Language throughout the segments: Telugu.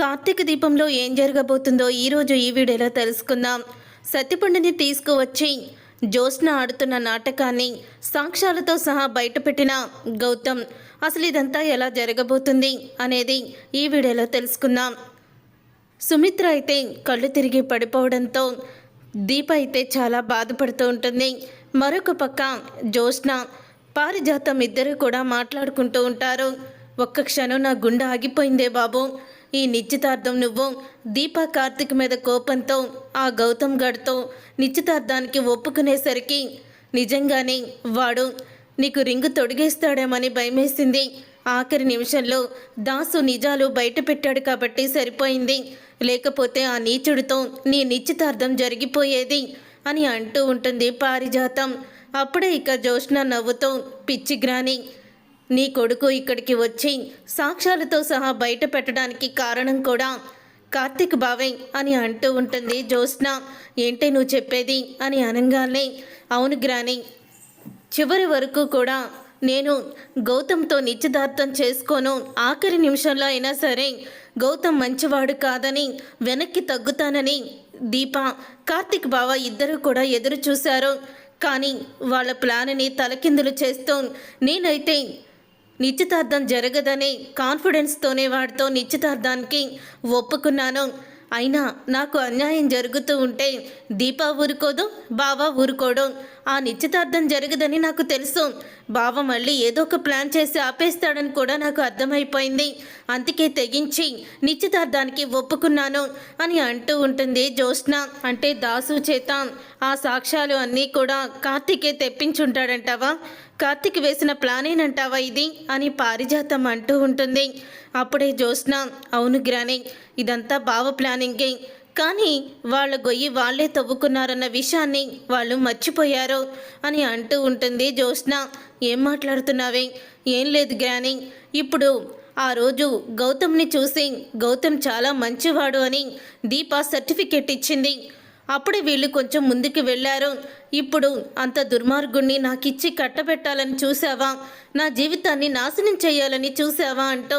కార్తీక దీపంలో ఏం జరగబోతుందో ఈరోజు ఈ వీడియోలో తెలుసుకుందాం. సత్యపండుని తీసుకువచ్చి జ్యోత్స్న ఆడుతున్న నాటకాన్ని సాక్ష్యాలతో సహా బయటపెట్టిన గౌతమ్ అసలు ఇదంతా ఎలా జరగబోతుంది? అనేది ఈ వీడియోలో తెలుసుకుందాం. సుమిత్ర అయితే కళ్ళు తిరిగి పడిపోవడంతో దీప అయితే చాలా బాధపడుతూ ఉంటుంది. మరొక పక్క జ్యోత్స్న పారిజాతం ఇద్దరు కూడా మాట్లాడుకుంటూ ఉంటారు. ఒక్క క్షణం నా గుండె ఆగిపోయిందే బాబు. ఈ నిశ్చితార్థం నువ్వు దీపా కార్తిక్ మీద కోపంతో ఆ గౌతమ్ గడితో నిశ్చితార్థానికి ఒప్పుకునేసరికి నిజంగానే వాడు నీకు రింగు తొడిగేస్తాడేమని భయమేసింది. ఆఖరి నిమిషంలో దాసు నిజాలు బయట పెట్టాడు కాబట్టి సరిపోయింది. లేకపోతే ఆ నీచుడితో నీ నిశ్చితార్థం జరిగిపోయేది అని అంటూ ఉంటుంది పారిజాతం. అప్పుడే ఇక జోష్న నవ్వుతూ పిచ్చిగ్రాని నీ కొడుకు ఇక్కడికి వచ్చి సాక్ష్యాలతో సహా బయట పెట్టడానికి కారణం కూడా కార్తిక్ బావే అని అంటూ ఉంటుంది జ్యోత్స్న. ఏంటి నువ్వు చెప్పేది? అని అనగానే అవును గ్రాని చివరి వరకు కూడా నేను గౌతమ్తో నిశ్చితార్థం చేసుకోను. ఆఖరి నిమిషంలో అయినా సరే గౌతమ్ మంచివాడు కాదని వెనక్కి తగ్గుతానని దీప కార్తిక్ బావ ఇద్దరు కూడా ఎదురు చూశారు. కానీ వాళ్ళ ప్లాన్ని తలకిందులు చేస్తూ నేనైతే నిశ్చితార్థం జరగదనే కాన్ఫిడెన్స్తోనే వాడితో నిశ్చితార్థానికి ఒప్పుకున్నాను. అయినా నాకు అన్యాయం జరుగుతూ ఉంటే దీపా ఊరుకోదు బావా ఊరుకోడు. ఆ నిశ్చితార్థం జరగదని నాకు తెలుసు. బావ మళ్ళీ ఏదో ఒక ప్లాన్ చేసి ఆపేస్తాడని కూడా నాకు అర్థమైపోయింది. అందుకే తెగించి నిశ్చితార్థానికి ఒప్పుకున్నాను అని అంటూ ఉంటుంది జ్యోత్స్న. అంటే దాసు చేత ఆ సాక్ష్యాలు అన్నీ కూడా కార్తీకే తెప్పించుంటాడంటావా? కార్తిక్ వేసిన ప్లానేనంటావా ఇది? అని పారిజాతం అంటూ ఉంటుంది. అప్పుడే జ్యోత్స్న అవును గ్రాని ఇదంతా బావ ప్లానింగే. కానీ వాళ్ళ గొయ్యి వాళ్ళే తవ్వుకున్నారన్న విషయాన్ని వాళ్ళు మర్చిపోయారు అని అంటూ ఉంటుంది జ్యోత్స్న. ఏం మాట్లాడుతున్నావే? ఏం లేదు గ్రాని. ఇప్పుడు ఆ రోజు గౌతమ్ని చూసి గౌతమ్ చాలా మంచివాడు అని దీప సర్టిఫికెట్ ఇచ్చింది. అప్పుడే వీళ్ళు కొంచెం ముందుకు వెళ్ళారు. ఇప్పుడు అంత దుర్మార్గుణ్ణి నాకిచ్చి కట్టబెట్టాలని చూసావా నా జీవితాన్ని నాశనం చేయాలని చూసావా అంటూ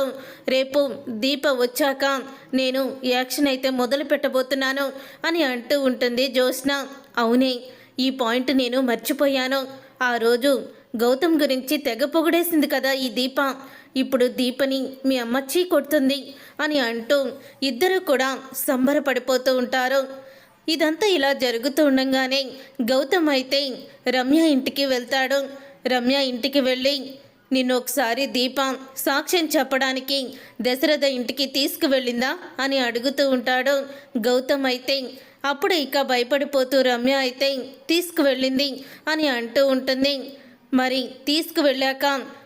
రేపు దీప వచ్చాక నేను యాక్షన్ అయితే మొదలు పెట్టబోతున్నాను అని అంటూ ఉంటుంది జ్యోత్స్న. అవునే ఈ పాయింట్ నేను మర్చిపోయాను. ఆ రోజు గౌతమ్ గురించి తెగ పొగిడేసింది కదా ఈ దీప. ఇప్పుడు దీపని మీ అమ్మ చీ కొడుతుంది అని అంటూ ఇద్దరు కూడా సంబరపడిపోతూ ఉంటారు. ఇదంతా ఇలా జరుగుతూ ఉండగానే గౌతమ్ అయితే రమ్య ఇంటికి వెళ్తాడు. రమ్య ఇంటికి వెళ్ళి నిన్ను ఒకసారి దీప సాక్ష్యం చెప్పడానికి దశరథ ఇంటికి తీసుకువెళ్ళిందా అని అడుగుతూ ఉంటాడు. గౌతమ్ అయితే అప్పుడు ఇక భయపడిపోతూ రమ్య అయితే తీసుకువెళ్ళింది అని అంటూ ఉంటుంది. మరి తీసుకువెళ్ళాక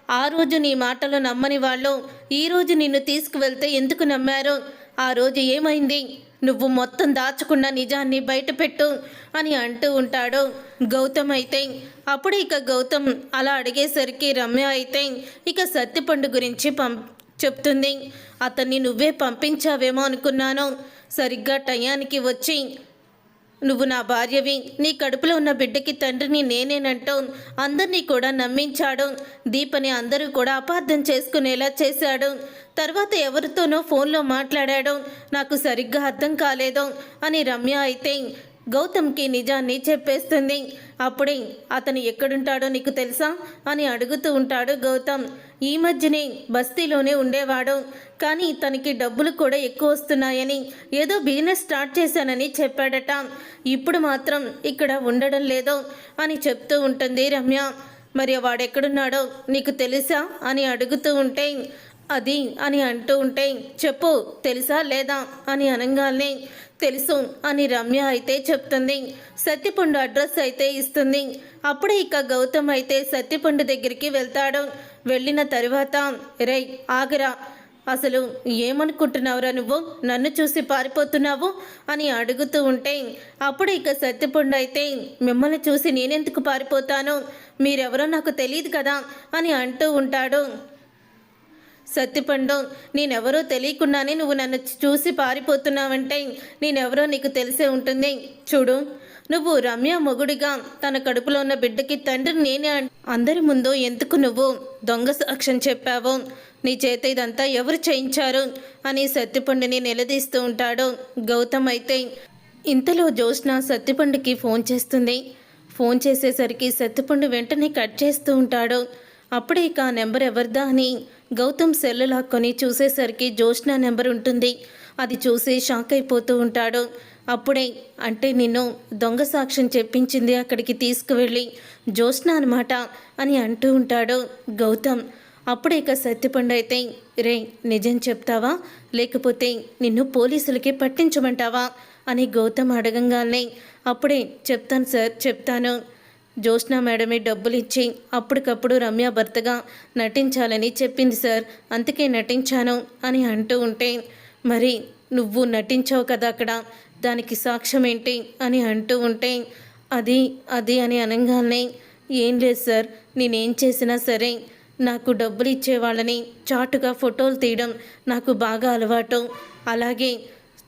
ఆ రోజు నీ మాటలు నమ్మని వాళ్ళు ఈరోజు నిన్ను తీసుకువెళ్తే ఎందుకు నమ్మారు? ఆ రోజు ఏమైంది? నువ్వు మొత్తం దాచుకున్న నిజాన్ని బయటపెట్టు అని అంటూ ఉంటాడు. గౌతమ్ అయితే అప్పుడు ఇక గౌతమ్ అలా అడిగేసరికి రమ్య అయితే ఇక సత్తిపండు గురించి పం చెప్తుంది. అతన్ని నువ్వే పంపించావేమో అనుకున్నాను. సరిగ్గా టయానికి వచ్చి నువ్వు నా భార్యవి నీ కడుపులో ఉన్న బిడ్డకి తండ్రిని నేనేనంటూ అందరినీ కూడా నమ్మించాడు. దీపని అందరూ కూడా అపార్థం చేసుకునేలా చేశాడు. తర్వాత ఎవరితోనో ఫోన్లో మాట్లాడాడు. నాకు సరిగ్గా అర్థం కాలేదు అని రమ్య అయితే గౌతమ్కి నిజాన్ని చెప్పేస్తుంది. అప్పుడే అతను ఎక్కడుంటాడో నీకు తెలుసా? అని అడుగుతూ ఉంటాడు గౌతమ్. ఈ మధ్యనే బస్తీలోనే ఉండేవాడు. కానీ తనకి డబ్బులు కూడా ఎక్కువ వస్తున్నాయని ఏదో బిజినెస్ స్టార్ట్ చేశానని చెప్పాడట. ఇప్పుడు మాత్రం ఇక్కడ ఉండడం లేదు అని చెప్తూ ఉంటుంది రమ్య. మరి వాడెక్కడున్నాడో నీకు తెలుసా? అని అడుగుతూ ఉంటే అది అని అంటూ ఉంటే చెప్పు తెలుసా లేదా అని అనగానే తెలుసు అని రమ్య అయితే చెప్తుంది. సత్యపుండు అడ్రస్ అయితే ఇస్తుంది. అప్పుడే ఇక గౌతమ్ అయితే సత్యపుండు దగ్గరికి వెళ్తాడు. వెళ్ళిన తరువాత రే ఆగరా. అసలు ఏమనుకుంటున్నావురా నువ్వు? నన్ను చూసి పారిపోతున్నావు? అని అడుగుతూ ఉంటే అప్పుడు ఇక సత్యపుండు అయితే మిమ్మల్ని చూసి నేనెందుకు పారిపోతాను? మీరెవరో నాకు తెలియదు కదా అని అంటూ ఉంటాడు. సత్తిపండు నేనెవరో తెలియకుండానే నువ్వు నన్ను చూసి పారిపోతున్నావంటే నేనెవరో నీకు తెలిసే ఉంటుంది. చూడు నువ్వు రమ్య మొగుడిగా తన కడుపులో ఉన్న బిడ్డకి తండ్రి నేనే అందరి ముందు ఎందుకు నువ్వు దొంగ సాక్ష్యం చెప్పావు? నీ చేత ఇదంతా ఎవరు చేయించారు? అని సత్తిపండుని నిలదీస్తూ ఉంటాడు గౌతమ్ అయితే. ఇంతలో జ్యోత్స్న సత్తిపండుకి ఫోన్ చేస్తుంది. ఫోన్ చేసేసరికి సత్తిపండు వెంటనే కట్ చేస్తూ ఉంటాడు. అప్పుడే ఇక నెంబర్ ఎవరిదా అని గౌతమ్ సెల్లు లాక్కొని చూసేసరికి జోష్న నెంబర్ ఉంటుంది. అది చూసి షాక్ అయిపోతూ ఉంటాడు. అప్పుడే అంటే నిన్ను దొంగ సాక్ష్యం చెప్పించింది అక్కడికి తీసుకువెళ్ళి జోష్న అనమాట అని అంటూ ఉంటాడు గౌతమ్. అప్పుడే ఇక సత్యపండు అయితే రే నిజం చెప్తావా? లేకపోతే నిన్ను పోలీసులకి పట్టించమంటావా? అని గౌతమ్ అడగంగానే అప్పుడే చెప్తాను సార్ చెప్తాను. జ్యోత్స్న మేడమే డబ్బులు ఇచ్చి అప్పటికప్పుడు రమ్య భర్తగా నటించాలని చెప్పింది సార్. అందుకే నటించాను అని అంటూ ఉంటే మరి నువ్వు నటించావు కదా అక్కడ దానికి సాక్ష్యం ఏంటి అని అంటూ ఉంటే అది అది అని అనగానే ఏం లేదు సార్ నేనేం చేసినా సరే నాకు డబ్బులు ఇచ్చేవాళ్ళని చాటుగా ఫోటోలు తీయడం నాకు బాగా అలవాటు. అలాగే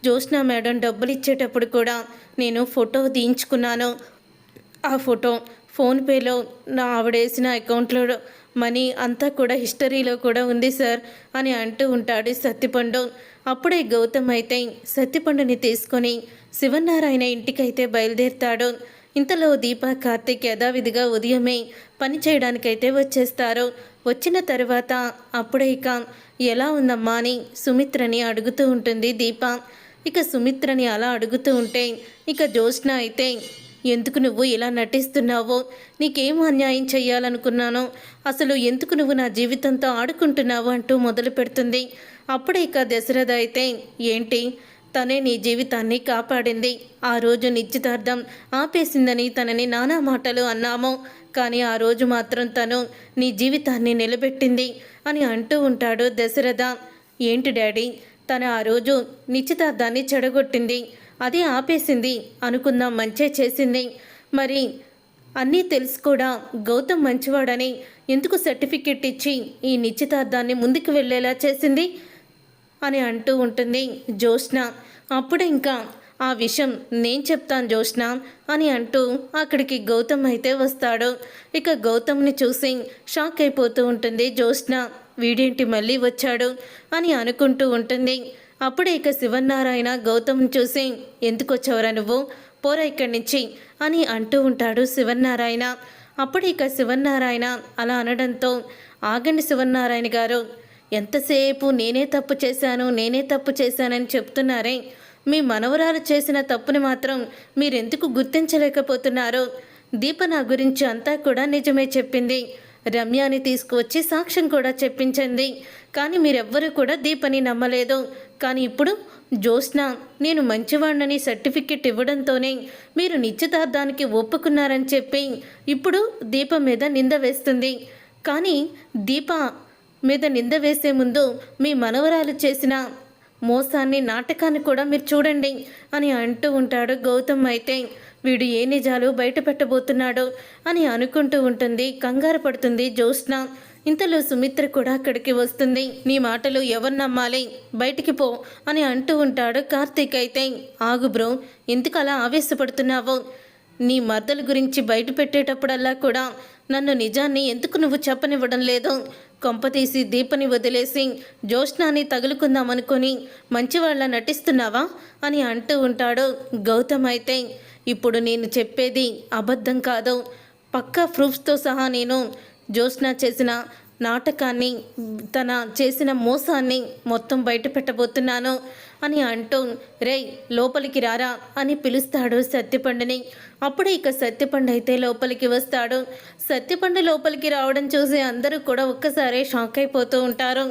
జ్యోత్స్న మేడం డబ్బులు ఇచ్చేటప్పుడు కూడా నేను ఫోటో తీయించుకున్నాను. ఆ ఫోటో ఫోన్పేలో నా ఆవిడేసిన అకౌంట్లో మనీ అంతా కూడా హిస్టరీలో కూడా ఉంది సార్ అని అంటూ ఉంటాడు సత్తిపండు అప్పుడే గౌతమ్ అయితే సత్తిపండుని తీసుకొని శివనారాయణ ఇంటికైతే బయలుదేరుతాడు. ఇంతలో దీప కార్తీక్ యథావిధిగా ఉదయమే పని చేయడానికైతే వచ్చేస్తారు. వచ్చిన తర్వాత అప్పుడే ఇక ఎలా ఉందమ్మా అని సుమిత్రని అడుగుతూ ఉంటుంది దీప. ఇక సుమిత్రని అలా అడుగుతూ ఉంటే ఇక జ్యోత్స్న అయితే ఎందుకు నువ్వు ఇలా నటిస్తున్నావో? నీకేం అన్యాయం చెయ్యాలనుకున్నానో? అసలు ఎందుకు నువ్వు నా జీవితంతో ఆడుకుంటున్నావు అంటూ మొదలు పెడుతుంది. అప్పుడే ఇక దశరథ అయితే ఏంటి? తనే నీ జీవితాన్ని కాపాడింది. ఆ రోజు నిశ్చితార్థం ఆపేసిందని తనని నానా మాటలు అన్నాము. కానీ ఆ రోజు మాత్రం తను నీ జీవితాన్ని నిలబెట్టింది అని అంటూ ఉంటాడు దశరథ. ఏంటి డాడీ? తను ఆ రోజు నిశ్చితార్థాన్ని చెడగొట్టింది. అది ఆపేసింది. అనుకుందాం మంచే చేసింది. మరి అన్నీ తెలుసు కూడా గౌతమ్ మంచివాడని ఎందుకు సర్టిఫికెట్ ఇచ్చి ఈ నిశ్చితార్థాన్ని ముందుకు వెళ్ళేలా చేసింది? అని అంటూ ఉంటుంది జ్యోత్స్న. అప్పుడు ఇంకా ఆ విషయం నేను చెప్తాను జ్యోత్స్న అని అంటూ అక్కడికి గౌతమ్ అయితే వస్తాడు. ఇక గౌతమ్ని చూసి షాక్ అయిపోతూ ఉంటుంది జ్యోత్స్న. వీడేంటి మళ్ళీ వచ్చాడు? అని అనుకుంటూ ఉంటుంది. అప్పుడే ఇక శివనారాయణ గౌతమ్ని చూసి ఎందుకు వచ్చావురా నువ్వు? పోరా ఇక్కడి నుంచి అని అంటూ ఉంటాడు శివనారాయణ అప్పుడు ఇక శివనారాయణ అలా అనడంతో ఆగండి శివనారాయణ గారు ఎంతసేపు నేనే తప్పు చేశాను నేనే తప్పు చేశానని చెప్తున్నారే. మీ మనవరాలు చేసిన తప్పుని మాత్రం మీరెందుకు గుర్తించలేకపోతున్నారో? దీప నా గురించి అంతా కూడా నిజమే చెప్పింది. రమ్యాని తీసుకువచ్చి సాక్ష్యం కూడా చెప్పించింది కానీ మీరెవ్వరూ కూడా దీపని నమ్మలేదు. కానీ ఇప్పుడు జ్యోత్స్న నేను మంచివాణ్ణని సర్టిఫికెట్ ఇవ్వడంతోనే మీరు నిశ్చితార్థానికి ఒప్పుకున్నారని చెప్పి ఇప్పుడు దీప మీద నింద వేస్తుంది. కానీ దీప మీద నింద వేసే ముందు మీ మనవరాలు చేసిన మోసాన్ని నాటకాన్ని కూడా మీరు చూడండి అని అంటూ ఉంటాడు గౌతమ్ అయితే. వీడు ఏ నిజాలు బయట పెట్టబోతున్నాడో అని అనుకుంటూ ఉంటుంది. కంగారు పడుతుంది జ్యోత్స్న. ఇంతలో సుమిత్ర కూడా అక్కడికి వస్తుంది. నీ మాటలు ఎవరు నమ్మాలి? బయటికి పో అని అంటూ ఉంటాడు కార్తీక్ అయితే. ఆగు బ్రో ఎందుకు అలా ఆవేశపడుతున్నావో? నీ మర్దల గురించి బయట పెట్టేటప్పుడల్లా కూడా నన్ను నిజాన్ని ఎందుకు నువ్వు చెప్పనివ్వడం లేదు? కొంపతీసి దీపని వదిలేసి జ్యోష్నాన్ని తగులుకుందామనుకొని మంచివాళ్ళ నటిస్తున్నావా? అని అంటూ ఉంటాడు గౌతమ్ అయితే. ఇప్పుడు నేను చెప్పేది అబద్ధం కాదు. పక్కా ప్రూఫ్స్తో సహా నేను జ్యోత్స్న చేసిన నాటకాన్ని తన చేసిన మోసాన్ని మొత్తం బయట పెట్టబోతున్నాను అని అంటూ రే లోపలికి రారా అని పిలుస్తాడు సత్యపండుని. అప్పుడు ఇక సత్యపండు అయితే లోపలికి వస్తాడు. సత్యపండు లోపలికి రావడం చూసి అందరూ కూడా ఒక్కసారే షాక్ అయిపోతూ ఉంటారు.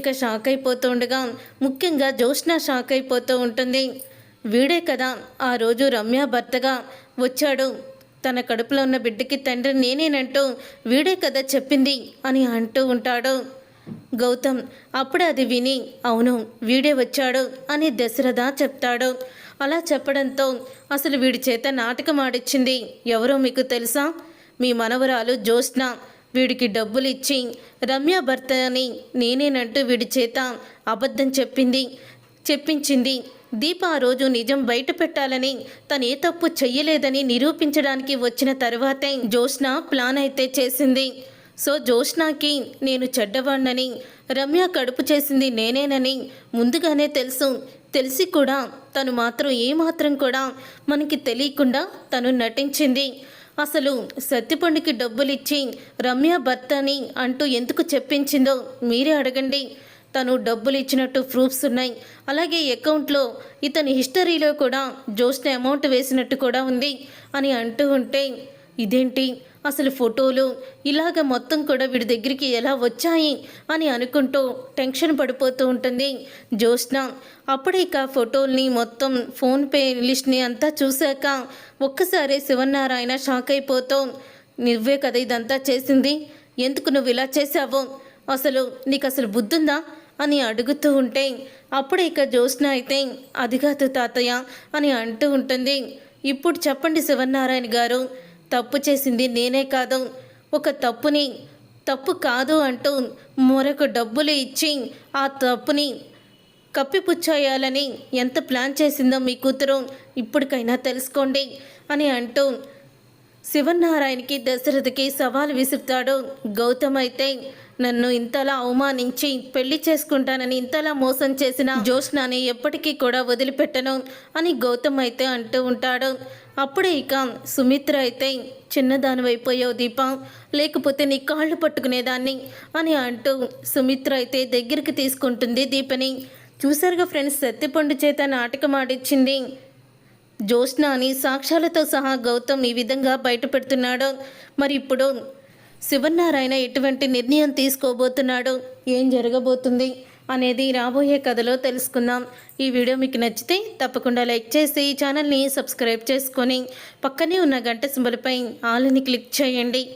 ఇక షాక్ అయిపోతూ ఉండగా ముఖ్యంగా జ్యోత్స్న షాక్ అయిపోతూ ఉంటుంది. వీడే కదా ఆ రోజు రమ్య భర్తగా వచ్చాడు. తన కడుపులో ఉన్న బిడ్డకి తండ్రి నేనేనంటూ వీడే కదా చెప్పింది అని అంటూ ఉంటాడు. గౌతమ్ అప్పుడు అది విని అవును వీడే వచ్చాడు అని దశరథ చెప్తాడు. అలా చెప్పడంతో అసలు వీడి చేత నాటకం ఆడిచ్చింది ఎవరో మీకు తెలుసా? మీ మనవరాలు జ్యోత్స్న వీడికి డబ్బులు ఇచ్చి రమ్య భర్త అని నేనేనంటూ వీడి చేత అబద్ధం చెప్పింది. చెప్పించింది. దీప ఆ రోజు నిజం బయట పెట్టాలని తను ఏ తప్పు చెయ్యలేదని నిరూపించడానికి వచ్చిన తర్వాతే జోష్న ప్లాన్ అయితే చేసింది. సో జోష్నాకి నేను చెడ్డవాణ్ణని రమ్య కడుపు చేసింది నేనేనని ముందుగానే తెలుసు. తెలిసి కూడా తను మాత్రం ఏమాత్రం కూడా మనకి తెలియకుండా తను నటించింది. అసలు సత్తిపండుకి డబ్బులిచ్చి రమ్య భర్తని అంటూ ఎందుకు చెప్పించిందో మీరే అడగండి. తను డబ్బులు ఇచ్చినట్టు ప్రూఫ్స్ ఉన్నాయి. అలాగే అకౌంట్లో ఇతని హిస్టరీలో కూడా జోస్న అమౌంట్ వేసినట్టు కూడా ఉంది అని అంటూ ఉంటే ఇదేంటి? అసలు ఫోటోలు ఇలాగ మొత్తం కూడా వీడి దగ్గరికి ఎలా వచ్చాయి? అని అనుకుంటూ టెన్షన్ పడిపోతూ ఉంటుంది జ్యోత్స్న అప్పుడే ఇక ఫోటోల్ని మొత్తం ఫోన్పే లిస్ట్ని అంతా చూశాక ఒక్కసారి శివనారాయణ షాక్ అయిపోతూ నువ్వే కదా ఇదంతా చేసింది? ఎందుకు నువ్వు ఇలా చేసావు అసలు నీకు అసలు బుద్ధుందా? అని అడుగుతూ ఉంటే అప్పుడే ఇక జ్యోత్స్న అయితే అది కాదు తాతయ్య అని అంటూ ఉంటుంది. ఇప్పుడు చెప్పండి శివనారాయణ గారు తప్పు చేసింది నేనే కాదు. ఒక తప్పుని తప్పు కాదు అంటూ మరొక డబ్బులు ఇచ్చి ఆ తప్పుని కప్పిపుచ్చేయాలని ఎంత ప్లాన్ చేసిందో మీ కూతురు ఇప్పటికైనా తెలుసుకోండి అని అంటూ శివనారాయణకి దశరథకి సవాల్ విసురుతాడు. గౌతమ్ అయితే నన్ను ఇంతలా అవమానించి పెళ్ళి చేసుకుంటానని ఇంతలా మోసం చేసిన జ్యోత్స్నాని ఎప్పటికీ కూడా వదిలిపెట్టను అని గౌతమ్ అయితే అంటూ ఉంటాడు. అప్పుడే ఇక సుమిత్ర అయితే చిన్నదానివైపోయావు దీప లేకపోతే నీ కాళ్ళు పట్టుకునేదాన్ని అని అంటూ సుమిత్ర అయితే దగ్గరికి తీసుకుంటుంది దీపని. చూసారుగా ఫ్రెండ్స్ సత్తిపండు చేత నాటకం ఆడిచ్చింది జ్యోత్స్న అని సాక్ష్యాలతో సహా గౌతమ్ ఈ విధంగా బయటపెడుతున్నాడో. మరి ఇప్పుడు శివనారాయణ ఎటువంటి నిర్ణయం తీసుకోబోతున్నాడు? ఏం జరగబోతుంది? అనేది రాబోయే కథలో తెలుసుకుందాం. ఈ వీడియో మీకు నచ్చితే తప్పకుండా లైక్ చేసి ఈ ఛానల్ని సబ్స్క్రైబ్ చేసుకొని పక్కనే ఉన్న గంట సింబల్పై ఆల్ని క్లిక్ చేయండి.